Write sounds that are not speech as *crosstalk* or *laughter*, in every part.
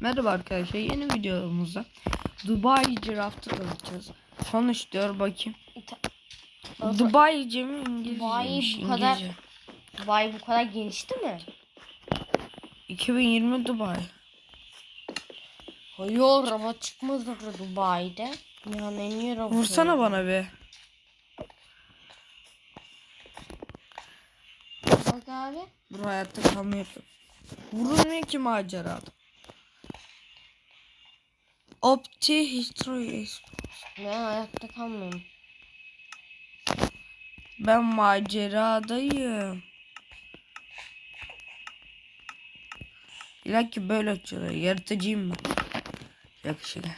Merhaba arkadaşlar yeni videomuzda Dubai Giraft'ı tanıtacağız. Konuş diyor bakayım. Dubai mi İngilizce? Dubai bu kadar- İngilizce. Vay bu kadar gelişti mi? 2020 Dubai. Hayır robot çıkmadı Dubai'de. Dünyanın en iyi robotu. Vursana bana be. Bak abi. Bu hayatta kalma yapıyor. Vurulmuyor ki macerada. Opti History Ben hayatta kalmıyorum. Ben maceradayım. İlla ki böyle açıyorlar. Yaratıcıyım ben. Yakışıklı.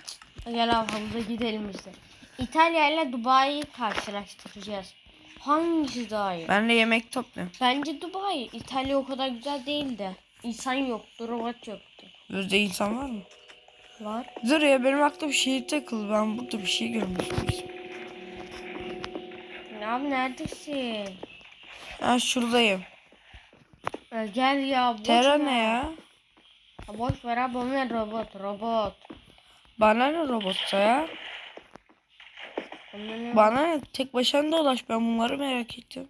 Gel abi havuza gidelim de. İtalya ile Dubai'yi karşılaştıracağız. Hangisi daha iyi? Ben de yemek topluyorum. Bence Dubai. İtalya o kadar güzel değildi. İnsan yoktu, robot yoktu. Yüzde insan var mı? Var. Dur ya benim aklıma bir şey takıldı. Ben burada bir şey görmüştüm. Ya abi neredesin? Ha şuradayım. Ee, gel ya. ver. ne ya? Ha, boş ver abi onlar robot, robot. Bana ne robotsa ya? Bana ne? Tek başına dolaş. Ben bunları merak ettim.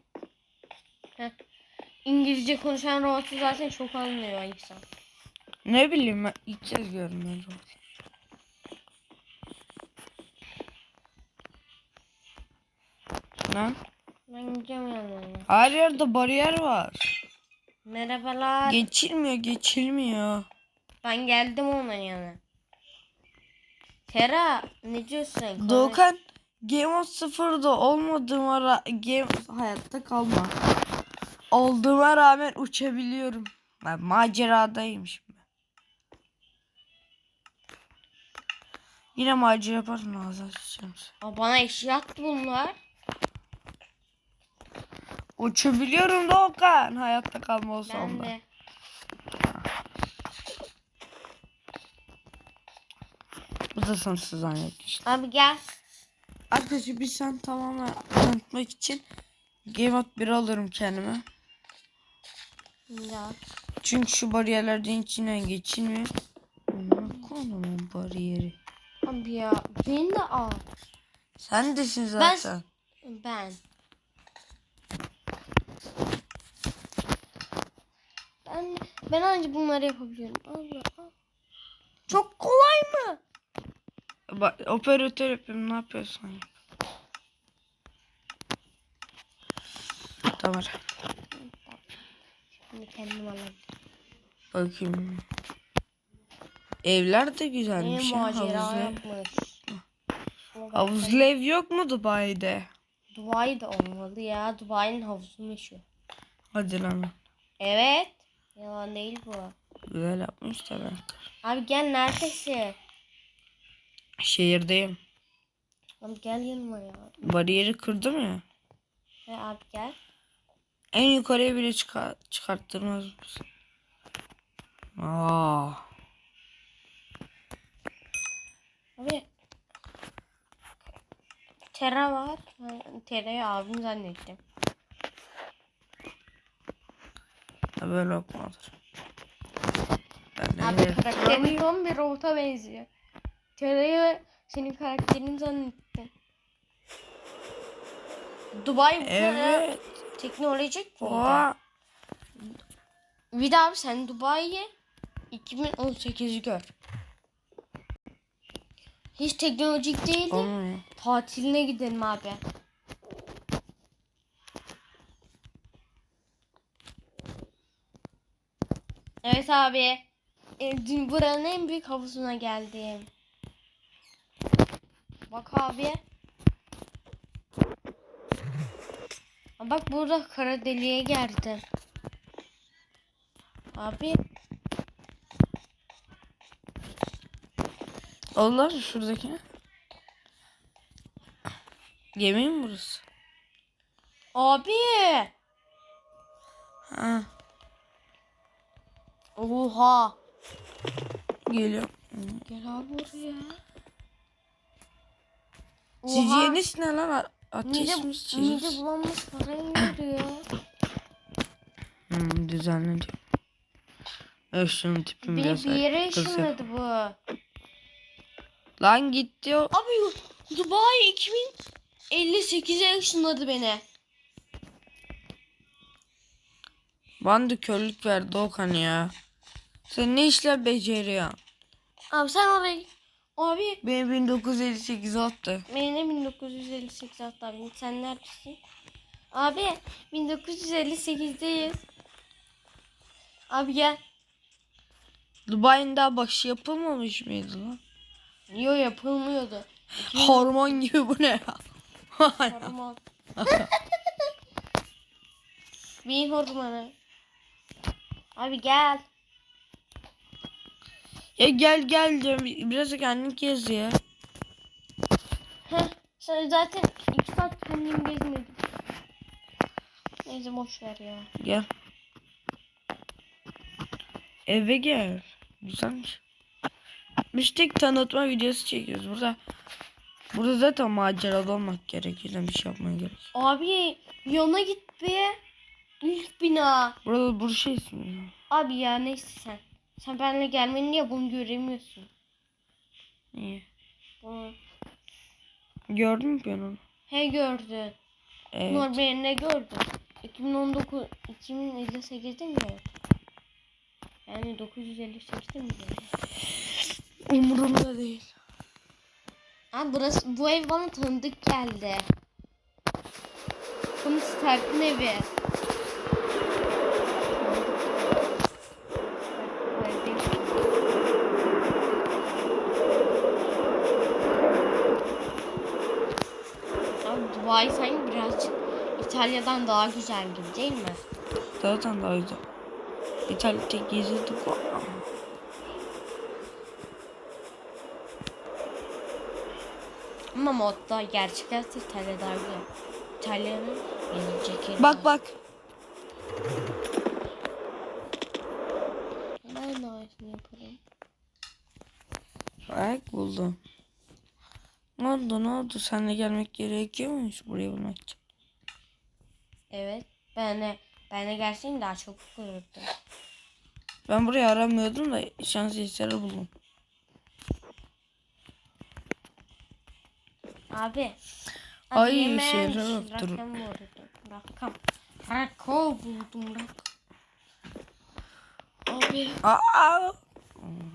Heh. İngilizce konuşan robotu zaten çok anlıyor insan. Ne bileyim ben ilk kez gördüm ben robot. Lan Ben gideceğim yanlarına. her yerde bariyer var. Merhabalar. Geçilmiyor geçilmiyor. ben geldim onun yanına. Tera ne diyorsun. Doğukan Game of sıfırda olmadığım ara game hayatta kalma. Olduğuma rağmen uçabiliyorum. Ben maceradaymışım ben. Yine macera yaparsın ağzına seni. Aa, bana eşya attı bunlar. Uçabiliyorum Doğukan. Hayatta kalma olsam Ben da. de. Bu da sınırsız zannetmiştim. Abi gel. Arkadaşlar bir sen tamamen tanıtmak için Game of 1 alırım kendime. Ya. Çünkü şu bariyerlerden içinden geçilmiyor. Konumun bariyeri. Abi ya beni de al. Sen desin Ben- zaten. Ben. Ben ben ancak bunları yapabiliyorum. Allah Allah. Çok kolay mı? Bak operatör yapıyorum ne yapıyorsun? yap. Tamam. Şimdi kendim alabilirim. Bakayım. Evler de Ne güzelmiş. ya, macera Havuzlu, yapmış. havuzlu ev yok mu Dubai'de? Dubai de olmalı ya. Dubai'nin havuzu meşhur. Hadi lan. Evet. Yalan değil bu. Güzel yapmış ben. Abi gel neredesin? Şehirdeyim. Abi gel yanıma ya. Bariyeri kırdım ya. He abi gel. En yukarıya bile çıkar çıkarttırmaz mısın? Aa. Abi. Tera var. Tera'yı abim zannettim. Böyle lokmadır. Ben Abi de karakterin tam bir robota benziyor. Tera'yı senin karakterin zannettim. Dubai Evet. teknolojik mi? Daha abi sen Dubai'ye 2018'i gör. Hiç teknolojik değildi. Olmuyor. Tatiline gidelim abi. Evet abi. E, dün buranın en büyük havuzuna geldim. Bak abi. Bak burada kara deliğe geldim. Abi Allah şuradaki ne? Gemi mi burası? Abi. Ha, Oha. geliyor. Gel abi oraya. Çizeceğiniz ne lan? A- Ateş Mide, mi mide çiziyorsun? bulanmış parayı indiriyor. Hmm, düzenleniyor. Şunun tipini Beni biraz bir yere ışınladı bu. Lan gitti o. Abi Dubai 2058'e ışınladı beni. Bana da körlük verdi Okan ya. Sen ne işler beceriyorsun? Abi sen oraya... Abi Beni 1958 attı. beni de 1958 hatta abi. Sen neredesin? Abi 1958'deyiz. Abi gel. Dubai'nin daha başı yapılmamış mıydı lan? Yo yapılmıyordu. Hormon gibi bu ne ya? Hormon. *laughs* Beyin hormonu. Abi gel. ya gel gel diyorum. Biraz da kendin gez ya. Heh, sen zaten iki saat kendim gezmedim. Neyse boş ver ya. Gel. Eve gel. Güzelmiş. Biz tek tanıtma videosu çekiyoruz. Burada Burada zaten maceralı olmak gerekiyor. Bir şey yapmaya gerek. Abi yana git be. İlk bina. Burada bu şey ismi. Abi ya neyse sen. Sen benimle gelmeni niye bunu göremiyorsun? Niye? Bunu. Gördün mü ben onu? He gördün. Evet. Normal ne gördün? 2019 2058'de mi gördün? Yani 958'de mi gördün? Umurumda değil. Abi burası bu ev bana tanıdık geldi. Bunu Stark'ın evi. Dubai sanki birazcık İtalya'dan daha güzel gibi değil mi? Zaten daha güzel. İtalya tek geziyorduk Ama modda gerçek hayatta İtalya daha güzel. İtalya'nın gelecek yeri Bak bak. Ben de aynısını yaparım. Ayak buldum. Ne oldu ne oldu? Seninle gelmek gerekiyor muymuş buraya bulmak için? Evet. Ben de, ben de gelsin daha çok görürdüm. Ben burayı aramıyordum da şans eseri buldum. Abi. Ay, şeyler misin? yoktur. Rakam buldum. Rakam. Rakam buldum rakam. Abi. Aa!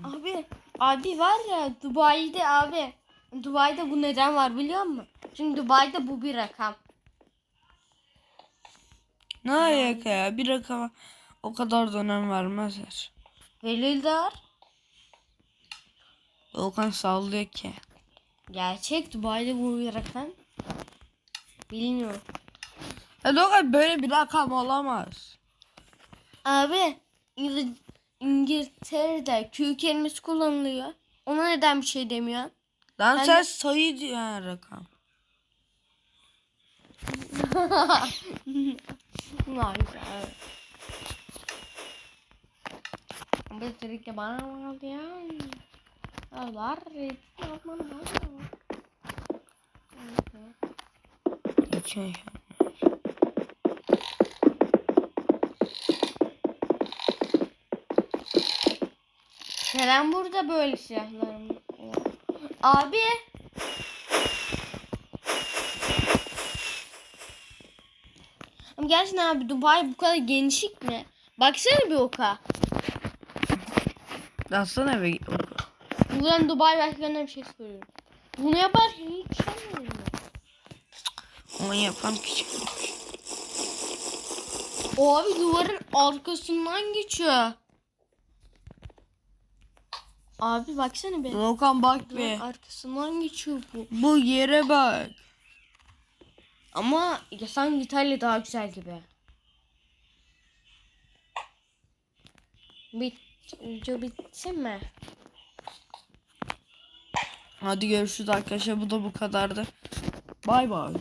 Abi. Abi var ya Dubai'de abi. Dubai'de bu neden var biliyor musun? Çünkü Dubai'de bu bir rakam. Ne alaka ya? Bir rakama o kadar da önem vermezler. Velildar. Volkan sallıyor ki. Gerçek Dubai'de rakam. Bilmiyorum. Ya Volkan böyle bir rakam olamaz. Abi İngil- İngiltere'de Q kelimesi kullanılıyor. Ona neden bir şey demiyor? Lan sen de- sayı diyor yani rakam. Nice abi. Ki bana mı kaldı ya? Var. Bana. Hiç şey. Neden burada böyle silahlarım? Abi. Ama gerçekten abi Dubai bu kadar genişlik mi? Baksana bir oka. Aslında eve git. Buradan Dubai başkanına bir şey söylüyorum. Bunu yapar hiç sanmıyorum. ben. Onu yapan küçük. O abi duvarın arkasından geçiyor. Abi baksana be. Volkan bak Duvarın be. arkasından geçiyor bu. Bu yere bak. Ama ya sanki İtalya daha güzel gibi. Bit video bitsin mi? Hadi görüşürüz arkadaşlar. Bu da bu kadardı. Bay bay.